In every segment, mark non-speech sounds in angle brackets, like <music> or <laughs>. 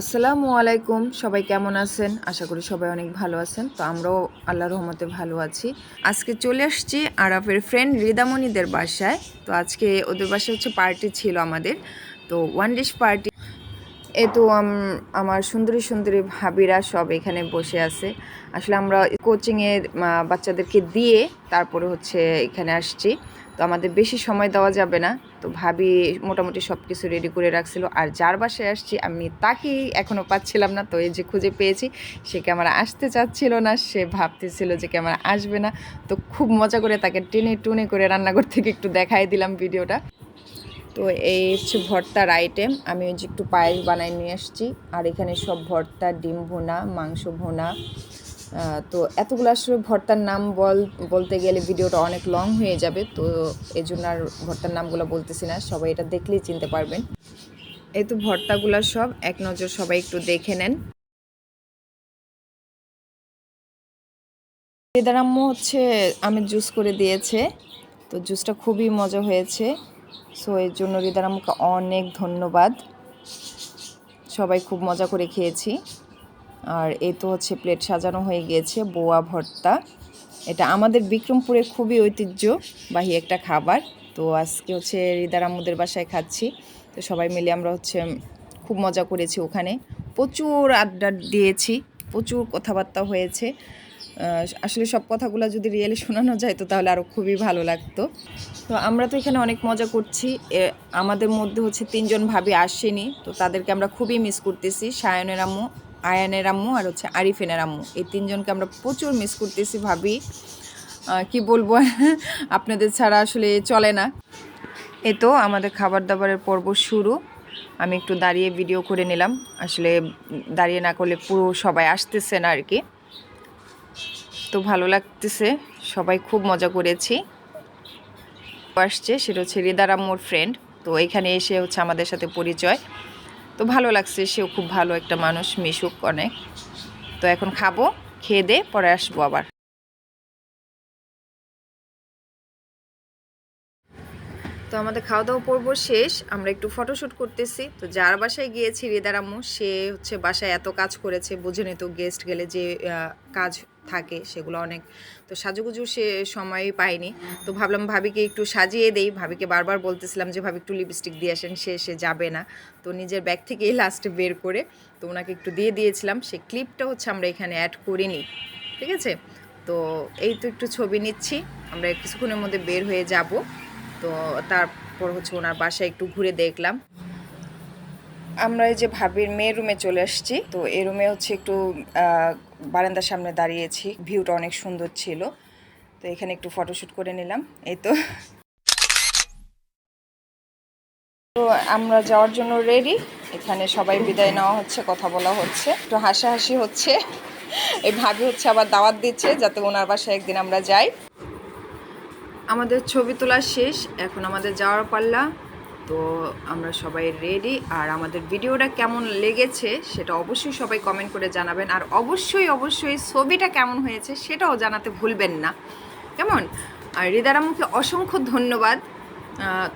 আসসালামু আলাইকুম। সবাই কেমন আছেন? আশা করি সবাই অনেক ভালো আছেন। তো আমরাও আল্লাহর রহমতে ভালো আছি। আজকে চলে আসছি আরাফের ফ্রেন্ড রিদামণিদের বাসায়। তো আজকে ওদের বাসায় হচ্ছে পার্টি ছিল আমাদের। তো ওয়ান ডিশ পার্টি এ তো আমার সুন্দরী সুন্দরী ভাবিরা সব এখানে বসে আছে। আসলে আমরা কোচিংয়ে বাচ্চাদেরকে দিয়ে তারপরে হচ্ছে এখানে আসছি। তো আমাদের বেশি সময় দেওয়া যাবে না। তো ভাবি মোটামুটি সব কিছু রেডি করে রাখছিল। আর যার বাসায় আসছি, আমি তাকেই এখনও পাচ্ছিলাম না। তো এই যে খুঁজে পেয়েছি, সে ক্যামেরা আসতে চাচ্ছিল না। সে ভাবতেছিল যে ক্যামেরা আসবে না। তো খুব মজা করে তাকে টেনে টুনে করে রান্নাঘর থেকে একটু দেখাই দিলাম ভিডিওটা। তো এই হচ্ছে ভর্তার আইটেম আমি ওই যে একটু পায়েস বানাই নিয়ে আসছি। আর এখানে সব ভর্তা, ডিম ভুনা, মাংস ভুনা তো এতগুলো আসলে ভর্তার নাম বল বলতে গেলে ভিডিওটা অনেক লং হয়ে যাবে, তো এই জন্য আর ভর্তার নামগুলো বলতেছি না, সবাই এটা দেখলেই চিনতে পারবেন। এই তো ভর্তাগুলো সব, এক নজর সবাই একটু দেখে নেন। দিদার হচ্ছে আমের জুস করে দিয়েছে, তো জুসটা খুবই মজা হয়েছে। সো এর জন্য রিদার অনেক ধন্যবাদ। সবাই খুব মজা করে খেয়েছি। আর এই তো হচ্ছে প্লেট সাজানো হয়ে গিয়েছে বোয়া ভর্তা। এটা আমাদের বিক্রমপুরের খুবই ঐতিহ্যবাহী একটা খাবার। তো আজকে হচ্ছে রিদার আম্মুদের বাসায় খাচ্ছি। তো সবাই মিলে আমরা হচ্ছে খুব মজা করেছি ওখানে। প্রচুর আড্ডা দিয়েছি প্রচুর কথাবার্তা হয়েছে। আসলে সব কথাগুলো যদি রিয়েলি শোনানো যায় তো তাহলে আরও খুবই ভালো লাগতো। তো আমরা তো এখানে অনেক মজা করছি। এ, আমাদের মধ্যে হচ্ছে তিনজন ভাবি আসেনি তো তাদেরকে আমরা খুবই মিস করতেছি। সায়নের আম্মু আয়ানের আম্মু আর হচ্ছে আরিফিনের আম্মু। এই তিনজনকে আমরা প্রচুর মিস করতেছি ভাবি। কি বলব? <laughs> আপনাদের ছাড়া আসলে চলে না। এ তো আমাদের খাবার দাবারের পর্ব শুরু। আমি একটু দাঁড়িয়ে ভিডিও করে নিলাম। আসলে দাঁড়িয়ে না করলে পুরো সবাই আসতেছে না আর কি। তো ভালো লাগতেছে। সবাই খুব মজা করেছি। আসছে, সেটা হচ্ছে রিদার আম্মুর ফ্রেন্ড তো এখানে এসে হচ্ছে আমাদের সাথে পরিচয়। তো ভালো লাগছে, সেও খুব ভালো একটা মানুষ, মিশুক অনেক। তো এখন খাব, খেয়ে দে, পরে আসব আবার। তো আমাদের খাওয়া দাওয়া পর্ব শেষ। আমরা একটু ফটোশ্যুট করতেছি। তো যার বাসায় গিয়েছি রিদার আম্মু সে হচ্ছে বাসায় এত কাজ করেছে, বুঝে তো গেস্ট গেলে যে কাজ থাকে সেগুলো অনেক। তো সাজুগুজু সে সময় পায়নি। তো ভাবলাম ভাবিকে একটু সাজিয়ে দেই। ভাবিকে বারবার বলতেছিলাম যে, ভাবি একটু লিপস্টিক দিয়ে আসেন, সে সে যাবে না। তো নিজের ব্যাগ থেকেই লাস্টে বের করে তো ওনাকে একটু দিয়ে দিয়েছিলাম। সে ক্লিপটা হচ্ছে আমরা এখানে অ্যাড করিনি। ঠিক আছে? তো এই তো একটু ছবি নিচ্ছি। আমরা কিছুক্ষণের মধ্যে বের হয়ে যাব। তো তারপর হচ্ছে ওনার বাসায় একটু ঘুরে দেখলাম। আমরা এই যে ভাবির মেয়ের রুমে চলে আসছি, তো এই রুমে হচ্ছে একটু বারান্দার সামনে দাঁড়িয়েছি। ভিউটা অনেক সুন্দর ছিল, তো এখানে একটু ফটোশ্যুট করে নিলাম, এই তো। তো আমরা যাওয়ার জন্য রেডি এখানে সবাই বিদায় নেওয়া হচ্ছে, কথা বলা হচ্ছে। একটু হাসাহাসি হচ্ছে, এই ভাবি হচ্ছে আবার দাওয়াত দিচ্ছে, যাতে ওনার বাসায় একদিন আমরা যাই। আমাদের ছবি তোলা শেষ এখন আমাদের যাওয়ার পাল্লা। তো আমরা সবাই রেডি আর আমাদের ভিডিওটা কেমন লেগেছে সেটা অবশ্যই সবাই কমেন্ট করে জানাবেন। আর অবশ্যই অবশ্যই ছবিটা কেমন হয়েছে সেটাও জানাতে ভুলবেন না। কেমন? আর হৃদারাম্মুকে অসংখ্য ধন্যবাদ।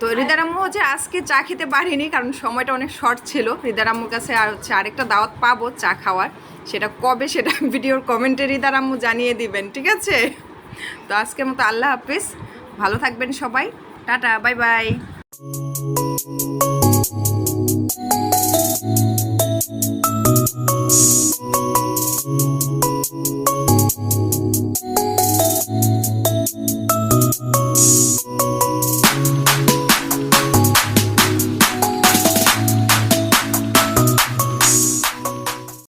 তো হৃদারাম্মু হচ্ছে আজকে চা খেতে পারিনি কারণ সময়টা অনেক শর্ট ছিল। হৃদারাম্মুর কাছে আর হচ্ছে আরেকটা দাওয়াত পাবো চা খাওয়ার। সেটা কবে সেটা <laughs> ভিডিওর কমেন্টে হৃদারাম্মু জানিয়ে দিবেন ঠিক আছে? তো আজকের মতো আল্লাহ হাফিজ। ভালো থাকবেন সবাই। Tata bye bye.